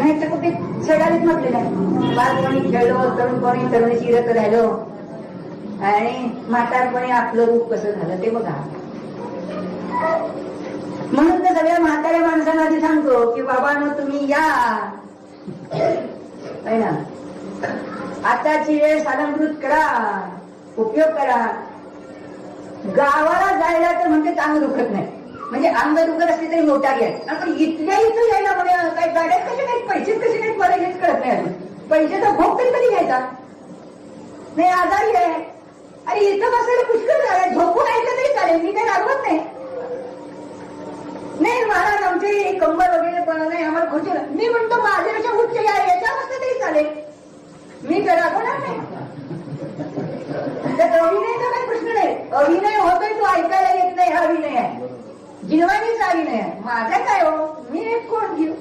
नाही तर कुठे सडालीच म्हटलेलं आहे. बालपणी खेळलो तरुणपणी तरुणी शिरत राहिलो. आणि म्हातारपणी आपलं रूप कसं झालं ते बघा. म्हणून तर सगळ्या म्हाताऱ्या माणसांना आधी सांगतो की बाबांनो तुम्ही या. ना? आताची वेळ सालंकृत करा. उपयोग करा. गावाला जायला तर म्हणजे चांगलं दुखत नाही. म्हणजे अंग दुखत असली तरी मोठा घ्या. पण इथल्या इथं यायला म्हणे काही गाड्या मला नाही अजून पैशाचा भोग तरी कधी घ्यायचा? नाही आजारी आहे. अरे इथं बसायला पुष्कळ झालं झोपून ऐकलं तरी चालेल. मी काही रागवत नाही. नाही महाराज आमचे कंबर वगैरे पण नाही आम्हाला खुशी मी म्हणतो माझ्यापेक्षा उच्च या याच्या बसलं तरी चालेल. मी तर रागवणार नाही. त्यात अभिनयचा काही प्रश्न नाही. अभिनय होतोय तो ऐकायला येत नाही हा अभिनय आहे. जिनवानीचा अभिनय आहे. माझा काय हो. मी एक कोण घेऊ?